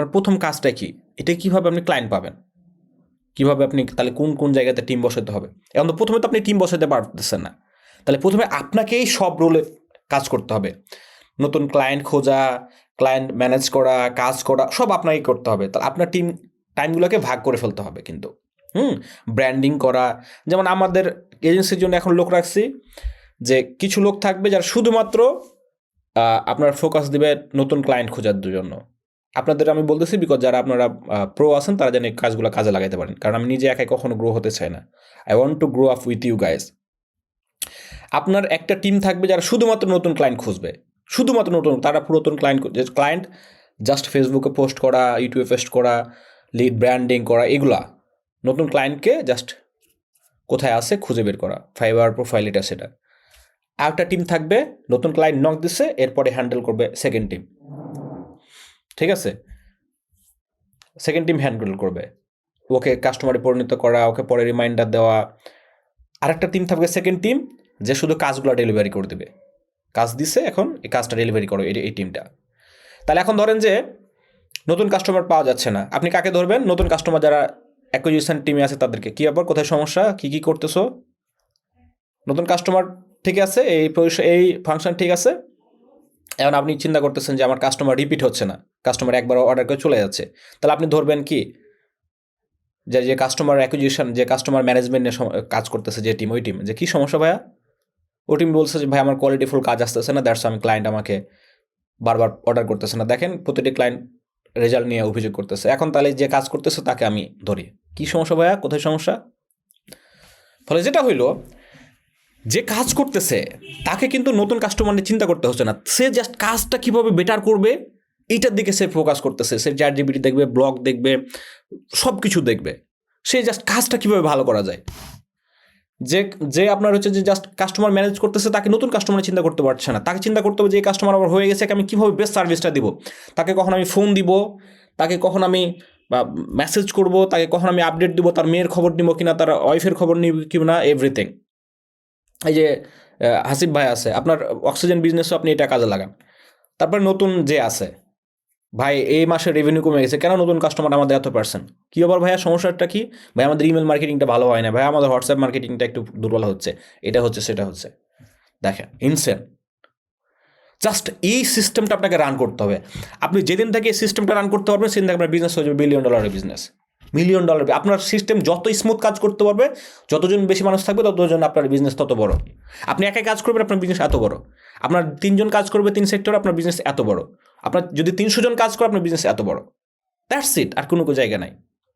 আপনার প্রথম কাজটা কি? এটা কীভাবে আপনি ক্লায়েন্ট পাবেন? কীভাবে আপনি তাহলে কোন কোন জায়গাতে টিম বসাতে হবে? এখন তো প্রথমে তো আপনি টিম বসাতে পারতেছেন না। তাহলে প্রথমে আপনাকেই সব রোলে কাজ করতে হবে। নতুন ক্লায়েন্ট খোঁজা ক্লায়েন্ট ম্যানেজ করা, কাজ করা, সব আপনাকেই করতে হবে। তাহলে আপনার টিম টাইমগুলোকে ভাগ করে ফেলতে হবে কিন্তু। হুম? ব্র্যান্ডিং করা। যেমন আমাদের এজেন্সির জন্য এখন লোক রাখছি যে কিছু লোক থাকবে যারা শুধুমাত্র আপনার ফোকাস দিবে নতুন ক্লায়েন্ট খোঁজার জন্য। আপনাদের আমি বলতেছি বিকজ যারা আপনারা প্রো আছেন, তারা যেন এই কাজগুলো কাজে লাগাতে পারেন। কারণ আমি নিজে একাই কখনো গ্রো হতে চাই না। I want to grow up with you guys আপনার একটা টিম থাকবে যারা শুধুমাত্র নতুন ক্লায়েন্ট খুঁজবে। শুধুমাত্র নতুন, তারা পুরাতন ক্লায়েন্ট ক্লায়েন্ট জাস্ট ফেসবুকে পোস্ট করা ইউটিউবে পোস্ট করা লিড ব্র্যান্ডিং করা, এগুলা। নতুন ক্লায়েন্টকে জাস্ট কোথায় আছে খুঁজে বের করা। ফাইবার প্রোফাইল এটা, সেটা। আর একটা টিম থাকবে, নতুন ক্লায়েন্ট নক দিছে, এরপরে হ্যান্ডেল করবে সেকেন্ড টিম ঠিক আছে? সেকেন্ড টিম হ্যান্ডেল করবে। ওকে কাস্টমারে পরিণত করা, ওকে পরে রিমাইন্ডার দেওয়া। আরেকটা টিম থাকবে সেকেন্ড টিম যে শুধু কাজগুলো ডেলিভারি করে দেবে। কাজ দিছে, এখন এই কাজটা ডেলিভারি করো, এই টিমটা তাহলে এখন ধরেন যে নতুন কাস্টমার পাওয়া যাচ্ছে না। আপনি কাকে ধরবেন? নতুন কাস্টমার যারা অ্যাকুইজিশন টিমে আছে তাদেরকে। কী ব্যাপার? কোথায় সমস্যা? কী কী করতেছো? নতুন কাস্টমার ঠিক আছে? এই এই ফাংশন ঠিক আছে? এখন আপনি চিন্তা করতেছেন যে আমার কাস্টমার রিপিট হচ্ছে না কাস্টমার একবার অর্ডার করে চলে যাচ্ছে, তাহলে আপনি ধরবেন কি? যে যে কাস্টমার অ্যাকুইজিশন যে কাস্টমার ম্যানেজমেন্ট নিয়ে কাজ করতেছে যে টিম ওই টিম যে, কী সমস্যা ভাইয়া? ও টিম বলছে যে, ভাই, আমার কোয়ালিটি ফুল কাজ আসতেছে না দ্যাটস আমি ক্লায়েন্ট আমাকে বারবার অর্ডার করতেছে না। দেখেন, প্রতিটি ক্লায়েন্ট রেজাল্ট নিয়ে অভিযোগ করতেছে। এখন তাহলে যে কাজ করতেছে তাকে আমি ধরি। কী সমস্যা ভাইয়া? কোথায় সমস্যা? ফলে যেটা হইল যে কাজ করতেছে, তাকে কিন্তু নতুন কাস্টমার নিয়ে চিন্তা করতে হচ্ছে না। সে জাস্ট কাজটা কীভাবে বেটার করবে এইটার দিকে সে ফোকাস করতেছে। সে চ্যাট জিবিটি দেখবে ব্লগ দেখবে সব কিছু দেখবে। সে জাস্ট কাজটা কীভাবে ভালো করা যায়? যে যে আপনার হচ্ছে যে জাস্ট কাস্টমার ম্যানেজ করতেছে, তাকে নতুন কাস্টমার চিন্তা করতে পারছে না। তাকে চিন্তা করতে হবে যে, এই কাস্টমার আমার হয়ে গেছে আমি কীভাবে বেস্ট সার্ভিসটা দিব? তাকে কখন আমি ফোন দিব? তাকে কখন আমি, বা মেসেজ করব? তাকে কখন আমি আপডেট দিব? তার মেয়ের খবর নিব কিনা? তার ওয়াইফের খবর নিব কি না এভরিথিং এই যে হাসিব ভাই আছে, আপনার অক্সিজেন বিজনেসও আপনি এটা কাজে লাগান। তারপরে নতুন যে আছে, ভাই, এই মাসে রেভিনিউ কমে গেছে, কেন নতুন কাস্টমার আমাদের এত পার্সেন্ট কী আবার ভাইয়া, সমস্যাটা কি? ভাই, আমাদের ইমেল মার্কেটিংটা ভালো হয় না, ভাই, আমাদের হোয়াটসঅ্যাপ মার্কেটিংটা একটু দুর্বল হচ্ছে, এটা হচ্ছে, সেটা হচ্ছে। দেখেন ইনসেন জাস্ট এই সিস্টেমটা আপনাকে রান করতে হবে। আপনি যেদিন থেকে এই সিস্টেমটা রান করতে পারবেন, সেদিন থেকে আপনার বিজনেস হয়ে যাবে বিলিয়ন ডলারের বিজনেস মিলিয়ন ডলার আপনার সিস্টেম যত স্মুথ কাজ করতে পারবে, যতজন বেশি মানুষ থাকবে, ততজন আপনার বিজনেস তত বড়। আপনি একাই কাজ করবেন, আপনার বিজনেস এত বড়। আপনার তিনজন কাজ করবে তিন সেক্টর আপনার বিজনেস এত বড়। আপনার যদি তিনশো জন কাজ করে, আপনার বিজনেস এত বড়। দ্যাটস ইট আর কোনো জায়গা নাই।